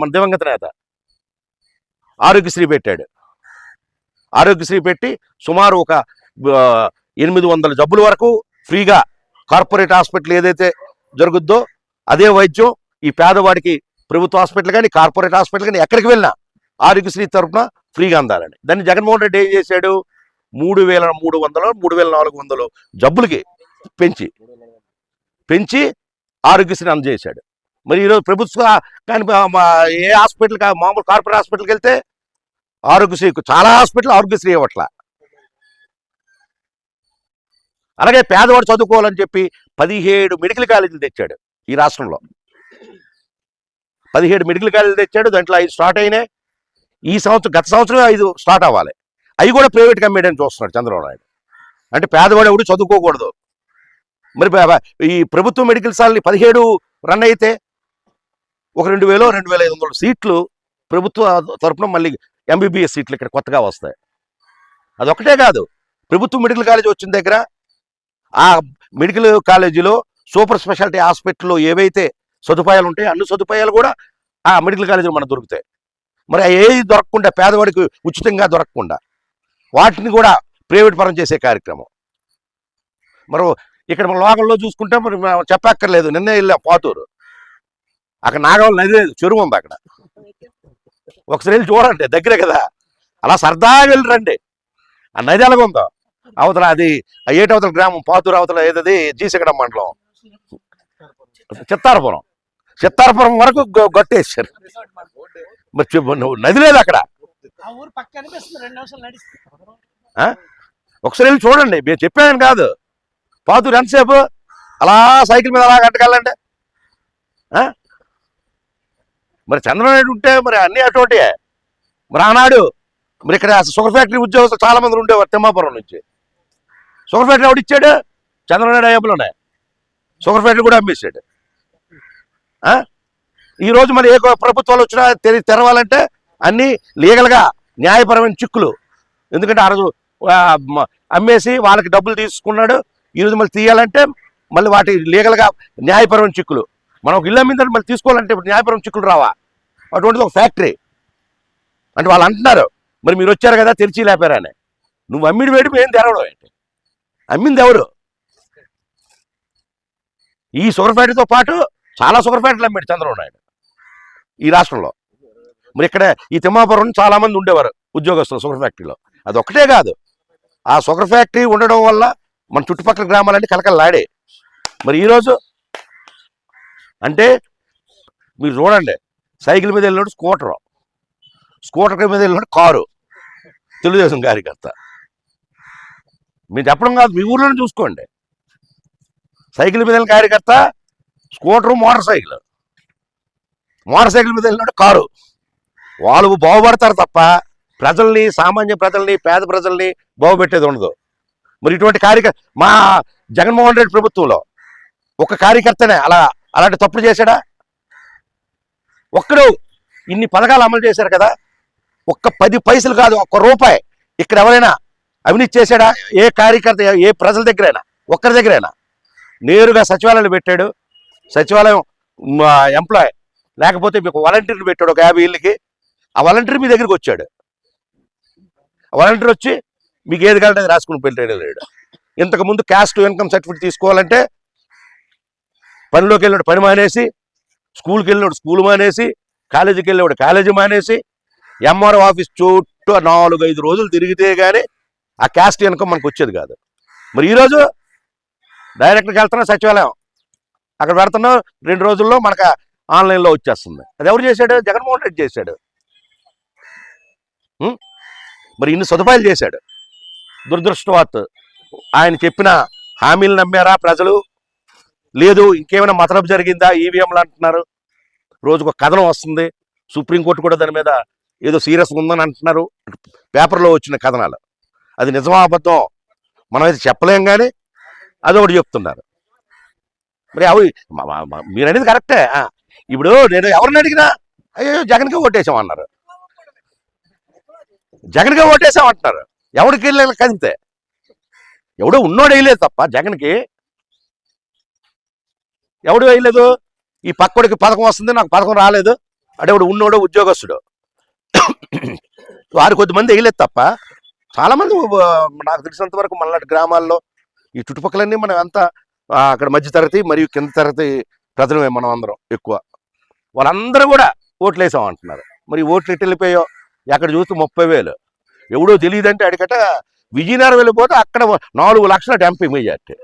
మన దివంగత నేత. ఆరోగ్యశ్రీ పెట్టాడు. ఆరోగ్యశ్రీ పెట్టి సుమారు ఒక ఎనిమిది వందల జబ్బుల వరకు ఫ్రీగా కార్పొరేట్ హాస్పిటల్ ఏదైతే జరుగుద్దో అదే వైద్యం ఈ పేదవాడికి ప్రభుత్వ హాస్పిటల్ కానీ కార్పొరేట్ హాస్పిటల్ కానీ ఎక్కడికి వెళ్ళినా ఆరోగ్యశ్రీ తరఫున ఫ్రీగా అందాలని దాన్ని జగన్మోహన్ రెడ్డి ఏం చేశాడు? మూడు వేల మూడు వందలు మూడు వేల నాలుగు వందలు జబ్బులకి పెంచి పెంచి ఆరోగ్యశ్రీ అందజేశాడు. మరి ఈరోజు ప్రభుత్వ కానీ మా- ఏ హాస్పిటల్ కా- మామూలు కార్పొరేట్ హాస్పిటల్కి వెళ్తే ఆరోగ్యశ్రీ చాలా హాస్పిటల్ ఆరోగ్యశ్రీ ఇవ్వట్ల. అలాగే పేదవాడు చదువుకోవాలని చెప్పి పదిహేడు మెడికల్ కాలేజీలు తెచ్చాడు ఈ రాష్ట్రంలో. పదిహేడు మెడికల్ కాలేజీలు తెచ్చాడు దాంట్లో ఐదు స్టార్ట్ అయినాయి. ఈ సంవత్సరం గత సంవత్సరం ఐదు స్టార్ట్ అవ్వాలి. అవి కూడా ప్రైవేట్ కంపెనీ అని చూస్తున్నాడు చంద్రబాబు నాయుడు. అంటే పేదవాడు ఎవడు చదువుకోకూడదు. మరి ఈ ప్రభుత్వ మెడికల్ సార్లు పదిహేడు రన్ అయితే ఒక రెండు వేలు రెండు వేల ఐదు వందల సీట్లు ప్రభుత్వ తరపున మళ్ళీ ఎంబీబీఎస్ సీట్లు ఇక్కడ కొత్తగా వస్తాయి. అదొకటే కాదు ప్రభుత్వ మెడికల్ కాలేజ్ వచ్చిన దగ్గర ఆ మెడికల్ కాలేజీలో సూపర్ స్పెషాలిటీ హాస్పిటల్లో ఏవైతే సదుపాయాలు ఉంటాయో అన్ని సదుపాయాలు కూడా ఆ మెడికల్ కాలేజీలో మనకు దొరుకుతాయి. మరి ఏది దొరకకుండా పేదవాడికి ఉచితంగా దొరకకుండా వాటిని కూడా ప్రైవేట్ పరం చేసే కార్యక్రమం. మరి ఇక్కడ మన లోకల్లో చూసుకుంటే మరి మనం చెప్పక్కర్లేదు నిన్నే వెళ్ళాం పాతూరు. అక్కడ నాగవల్ నది లేదు చెరువు ఉంది అక్కడ. ఒకసారి వెళ్ళి చూడండి దగ్గరే కదా. అలా సరదాగా వెళ్ళి రండి. ఆ నది ఎలాగుందో అవతల అది ఏటవతల గ్రామం పాతూరు అవతల ఏదది? జీసగడం మండలం. చిత్తారపురం. చిత్తారపురం వరకు గొట్టేశారు. మరి నది లేదు అక్కడ. ఒకసారి వెళ్ళి చూడండి. మీరు చెప్పాను కాదు. పాతూరు ఎంతసేపు? అలా సైకిల్ మీద అలా కట్టగలండి మరి చంద్రబాబు నాయుడు ఉంటే మరి అన్ని అటువంటి మరి ఆనాడు మరి ఇక్కడ షుగర్ ఫ్యాక్టరీ ఉద్యోగస్తులు చాలా మంది ఉండేవారు తిమ్మాపురం నుంచి. షుగర్ ఫ్యాక్టరీ ఎవడు ఇచ్చాడు? చంద్రబాబు నాయుడు అయ్యబులోనే షుగర్ ఫ్యాక్టరీ కూడా అమ్మేసాడు ఈరోజు మరి ఏ ప్రభుత్వాలు వచ్చినా తెరి తెరవాలంటే అన్నీ లీగల్గా న్యాయపరమైన చిక్కులు. ఎందుకంటే ఆ రోజు అమ్మేసి వాళ్ళకి డబ్బులు తీసుకున్నాడు. ఈరోజు మళ్ళీ తీయాలంటే మళ్ళీ వాటి లీగల్గా న్యాయపరమైన చిక్కులు. మనం ఒక ఇల్లు అమ్మిందని మళ్ళీ తీసుకోవాలంటే ఇప్పుడు న్యాయపరమైన చిక్కులు రావా? అటువంటిది ఒక ఫ్యాక్టరీ. అంటే వాళ్ళు అంటున్నారు మరి మీరు వచ్చారు కదా తెరిచి లేపారని నువ్వు అమ్మిడి వేడి ఏం తెరవడం ఏంటి? అమ్మింది ఎవరు? ఈ షుగర్ ఫ్యాక్టరీతో పాటు చాలా షుగర్ ఫ్యాక్టరీలు అమ్మాడు చంద్రబాబు నాయుడు. ఈ రాష్ట్రంలో. మరి ఇక్కడ ఈ తిమ్మాపురం చాలా మంది ఉండేవారు ఉద్యోగస్తులు షుగర్ ఫ్యాక్టరీలో అది ఒకటే కాదు. ఆ షుగర్ ఫ్యాక్టరీ ఉండడం వల్ల మన చుట్టుపక్కల గ్రామాలన్నీ కలకలలాడే మరి ఈరోజు అంటే మీరు చూడండి సైకిల్ మీద వెళ్ళినోడు స్కూటర్ స్కూటర్ మీద వెళ్ళినప్పుడు కారు. తెలుగుదేశం కార్యకర్త. మీరు చెప్పడం కాదు మీ ఊర్లోనే చూసుకోండి. సైకిల్ మీద వెళ్ళిన కార్యకర్త scooter motor cycle. Motor cycle మీద వెళ్ళినట్టు కారు. వాళ్ళు బాగుపడతారు తప్ప ప్రజల్ని సామాన్య ప్రజల్ని పేద ప్రజల్ని బాగుపెట్టేది ఉండదు. మరి ఇటువంటి కార్యకర్త మా జగన్మోహన్ రెడ్డి ప్రభుత్వంలో ఒక కార్యకర్తనే అలా అలాంటి తప్పులు చేశాడా? ఒక్కడు ఇన్ని పథకాలు అమలు చేశారు కదా ఒక్క పది పైసలు కాదు ఒక్క రూపాయి ఇక్కడ ఎవరైనా అవినీతి చేశాడా? ఏ కార్యకర్త ఏ ప్రజల దగ్గరైనా ఒక్కరి దగ్గరైనా? నేరుగా సచివాలయాలు పెట్టాడు. సచివాలయం ఎంప్లాయ్ లేకపోతే మీకు వాలంటీర్లు పెట్టాడు ఒక యాభై ఇళ్ళకి ఆ వాలంటీర్ మీ దగ్గరికి వచ్చాడు. ఆ వాలంటీర్ వచ్చి మీకు ఏది కావాలంటే రాసుకుని పెట్టాడు లేడు ఇంతకుముందు క్యాస్ట్ ఇన్కమ్ సర్టిఫికేట్ తీసుకోవాలంటే పనిలోకి వెళ్ళాడు పని మానేసి స్కూల్కి వెళ్ళినాడు స్కూల్ మానేసి కాలేజీకి వెళ్ళేవాడు కాలేజీ మానేసి ఎంఆర్ఓ ఆఫీస్ చుట్టూ నాలుగు ఐదు రోజులు తిరిగితే కానీ ఆ క్యాస్ట్ ఇన్కమ్ మనకు వచ్చేది కాదు. మరి ఈరోజు డైరెక్ట్గా వెళ్తున్నా సచివాలయం. అక్కడ పెడుతున్నాం రెండు రోజుల్లో మనకు ఆన్లైన్లో వచ్చేస్తుంది. అది ఎవరు చేశాడు? జగన్మోహన్ రెడ్డి చేశాడు. మరి ఇన్ని సదుపాయాలు చేశాడు. దురదృష్టవాత్ ఆయన చెప్పిన హామీలు నమ్మారా ప్రజలు? లేదు ఇంకేమైనా మతలబు జరిగిందా? ఈవీఎంలు అంటున్నారు. రోజుకు కథనం వస్తుంది. సుప్రీంకోర్టు కూడా దాని మీద ఏదో సీరియస్గా ఉందని అంటున్నారు. పేపర్లో వచ్చిన కథనాలు. అది నిజమా అబద్ధం మనం అయితే చెప్పలేం కానీ అదొకటి చెప్తున్నారు. మరి అవి మీరు అనేది కరెక్టే. ఇప్పుడు నేను ఎవరిని అడిగినా అయ్యో జగన్కే ఓటేసామన్నారు. జగన్కే ఓటేసాం ఎవరికి వెళ్ళి కదిపితే? ఎవడో ఉన్నోడు వేయలేదు తప్ప జగన్కి ఎవడు వేయలేదు? ఈ పక్కడికి పథకం వస్తుంది నాకు పథకం రాలేదు. అడేవాడు ఉన్నోడు ఉద్యోగస్తుడు. వారు కొద్దిమంది వేయలేదు తప్ప చాలామంది నాకు తెలిసినంత వరకు మళ్ళీ గ్రామాల్లో ఈ చుట్టుపక్కలన్నీ మనం అంతా అక్కడ మధ్య తరగతి మరియు కింద తరగతి ప్రజలమే మనం అందరం ఎక్కువ. వాళ్ళందరూ కూడా ఓట్లు వేసామంటున్నారు. మరి ఓట్లు ఎట్టు వెళ్ళిపోయో ఎక్కడ చూస్తే ముప్పై వేలు. ఎవడో తెలియదంటే అడిగట విజయనగరం వెళ్ళిపోతే అక్కడ నాలుగు లక్షల డెంపింగ్ మెజార్టీ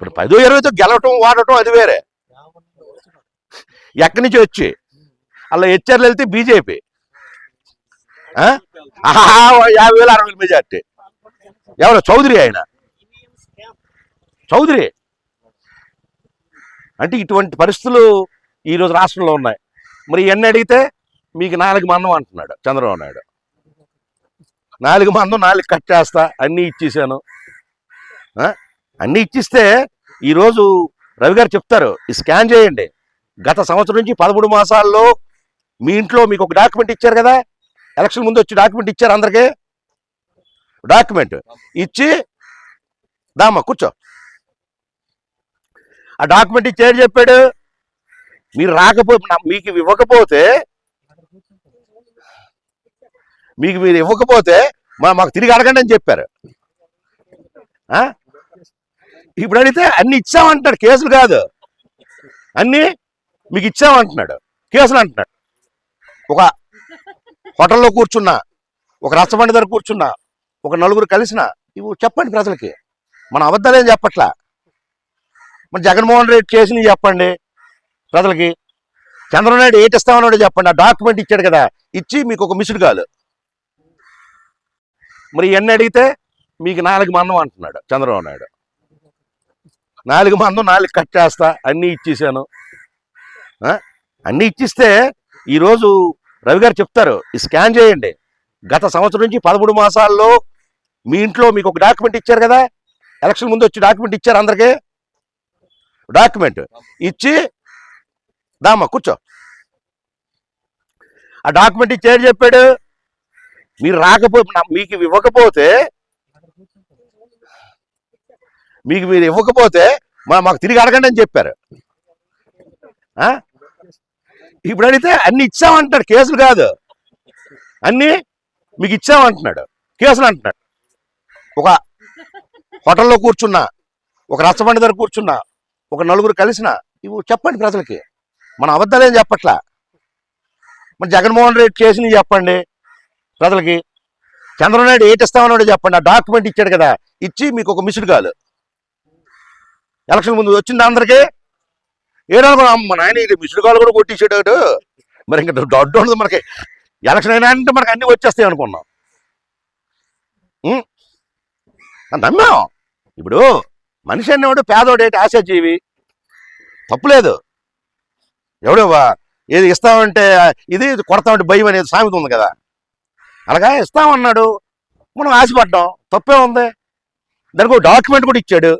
ఇప్పుడు పదో ఇరవైతో గెలవటం వాడటం అది వేరే. ఎక్కడి నుంచి వచ్చి? అలా హెచ్ఆర్లు వెళ్తే బీజేపీ. యాభై వేలు అరవై వేలు మెజార్టీ. ఎవరు? చౌదరి ఆయన. చౌదరి. అంటే ఇటువంటి పరిస్థితులు ఈరోజు రాష్ట్రంలో ఉన్నాయి. మరి ఇవన్నీ అడిగితే మీకు నాలుగు మందం అంటున్నాడు చంద్రబాబు నాయుడు. నాలుగు మందం నాలుగు కట్ చేస్తా అన్నీ ఇచ్చేసాను. ఆ? అన్నీ ఇచ్చిస్తే ఈరోజు రవి గారు చెప్తారు ఈ స్కాన్ చేయండి. గత సంవత్సరం నుంచి పదమూడు మాసాల్లో మీ ఇంట్లో మీకు ఒక డాక్యుమెంట్ ఇచ్చారు కదా? ఎలక్షన్ ముందు వచ్చి డాక్యుమెంట్ ఇచ్చారు అందరికీ? డాక్యుమెంట్ ఇచ్చి దామా కూర్చో. ఆ డాక్యుమెంట్ ఇచ్చి చెప్పాడు? మీరు రాకపోతే మీకు ఇవి ఇవ్వకపోతే మీకు మీరు ఇవ్వకపోతే మా మాకు తిరిగి అడగండి అని చెప్పారు. ఇప్పుడు అడిగితే అన్ని ఇచ్చామంటున్నాడు కేసులు కాదు. అన్ని మీకు ఇచ్చామంటున్నాడు కేసులు అంటున్నాడు. ఒక హోటల్లో కూర్చున్నా ఒక రచ్చబండి దగ్గర కూర్చున్నా ఒక నలుగురు కలిసిన ఇవి చెప్పండి ప్రజలకి. మన అబద్ధాలేం చెప్పట్లా? మన జగన్మోహన్ రెడ్డి చేసినవి చెప్పండి ప్రజలకి. చంద్రబాబు నాయుడు ఏటిస్తామన్నాడు చెప్పండి. ఆ డాక్యుమెంట్ ఇచ్చాడు కదా ఇచ్చి మీకు ఒక మిస్డ్ కాదు. మరి ఇవన్నీ అడిగితే మీకు నాలుగు మన్నం అంటున్నాడు చంద్రబాబు నాయుడు. నాలుగు మందం నాలుగు కట్ చేస్తా అన్నీ ఇచ్చేసాను. అన్నీ ఇచ్చిస్తే ఈరోజు రవి గారు చెప్తారు ఈ స్కాన్ చేయండి. గత సంవత్సరం నుంచి పదమూడు మాసాల్లో మీ ఇంట్లో మీకు ఒక డాక్యుమెంట్ ఇచ్చారు కదా? ఎలక్షన్ ముందు వచ్చి డాక్యుమెంట్ ఇచ్చారు అందరికీ? డాక్యుమెంట్ ఇచ్చి దామా కూర్చో. ఆ డాక్యుమెంట్ ఇచ్చాడు చెప్పాడు మీరు రాకపోతే మీకు ఇవ్వకపోతే మీకు మీరు ఇవ్వకపోతే మా మాకు తిరిగి అడగండి అని చెప్పారు. ఇప్పుడు అడిగితే అన్ని ఇచ్చామంటాడు కేసులు కాదు. అన్ని మీకు ఇచ్చామంటున్నాడు. కేసులు అంటున్నాడు. ఒక హోటల్లో కూర్చున్నా ఒక రచ్చబండి దగ్గర కూర్చున్నా ఒక నలుగురు కలిసిన ఇవి చెప్పండి ప్రజలకి. మన అబద్ధాలేం చెప్పట్లా? మన జగన్మోహన్ రెడ్డి చేసినవి చెప్పండి ప్రజలకి. చంద్రబాబు నాయుడు ఏటిస్తామన్నాడు చెప్పండి. ఆ డాక్యుమెంట్ ఇచ్చాడు కదా. ఇచ్చి మీకు ఒక మిస్డ్ కాదు ఎలక్షన్ ముందు వచ్చింది అందరికీ. ఏడనుకున్నా అమ్మ నాయన ఇది మిస్డ్ కూడా కొట్టించేటట్టు మరి ఇంకా డడ్డు ఉండదు మనకి. ఎలక్షన్ అయినా అంటే మనకి అన్ని వచ్చేస్తాయి అనుకున్నాం. నమ్మాం. ఇప్పుడు మనిషి అనేవాడు పేదోడేటి ఆశాజీవి. తప్పులేదు ఎవడో ఏది ఇస్తామంటే ఇది ఇది కొడతామంటే భయం అనేది సామెత ఉంది కదా. అలాగా ఇస్తామన్నాడు. మనం ఆశపడ్డాం. తప్పే ఉంది. దానికి ఒక డాక్యుమెంట్ కూడా ఇచ్చాడు.